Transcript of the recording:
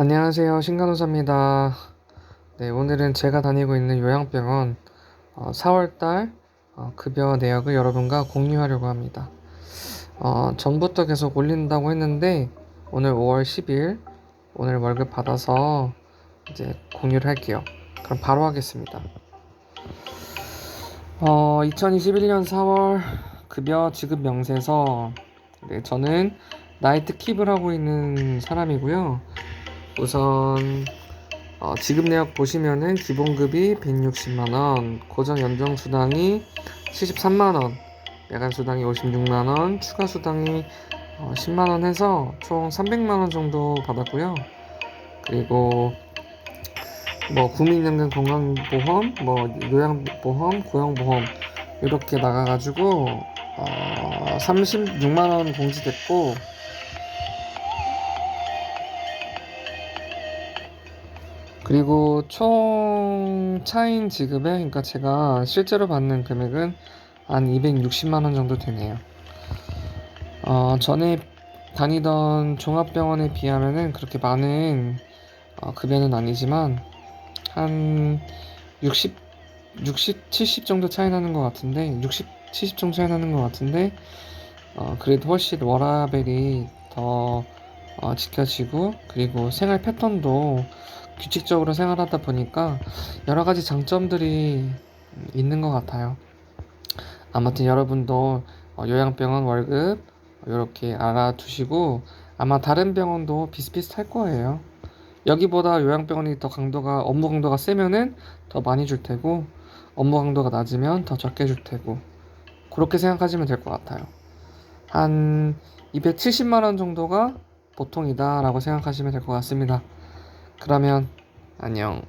안녕하세요. 신간호사입니다. 네, 오늘은 제가 다니고 있는 요양병원 어, 4월달 어, 급여 내역을 여러분과 공유하려고 합니다. 어, 전부터 계속 올린다고 했는데 오늘 5월 10일 오늘 월급 받아서 이제 공유를 할게요. 그럼 바로 하겠습니다. 어, 2021년 4월 급여 지급 명세서 네, 저는 나이트 킵을 하고 있는 사람이고요. 우선 어, 지급 내역 보시면은 기본급이 160만 원, 고정 연장 수당이 73만 원, 야간 수당이 56만 원, 추가 수당이 어, 10만 원 해서 총 300만 원 정도 받았고요. 그리고 뭐 국민연금 건강보험, 뭐 요양보험, 고용보험 이렇게 나가가지고 어, 36만 원 공지됐고 그리고 총 차인 지급에 그러니까 제가 실제로 받는 금액은 한 260만 원 정도 되네요. 어, 전에 다니던 종합병원에 비하면은 그렇게 많은 어, 급여는 아니지만 한 60, 60, 70 정도 차이 나는 것 같은데 60, 70 정도 차이 나는 것 같은데 어, 그래도 훨씬 워라벨이 더 어, 지켜지고 그리고 생활 패턴도 규칙적으로 생활하다 보니까 여러 가지 장점들이 있는 것 같아요. 아무튼 여러분도 어, 요양병원 월급 이렇게 알아두시고 아마 다른 병원도 비슷비슷할 거예요. 여기보다 요양병원이 더 강도가 업무 강도가 세면은 더 많이 줄 테고 업무 강도가 낮으면 더 적게 줄 테고 그렇게 생각하시면 될 것 같아요. 한 270만 원 정도가 보통이다라고 생각하시면 될 것 같습니다. 그러면 안녕.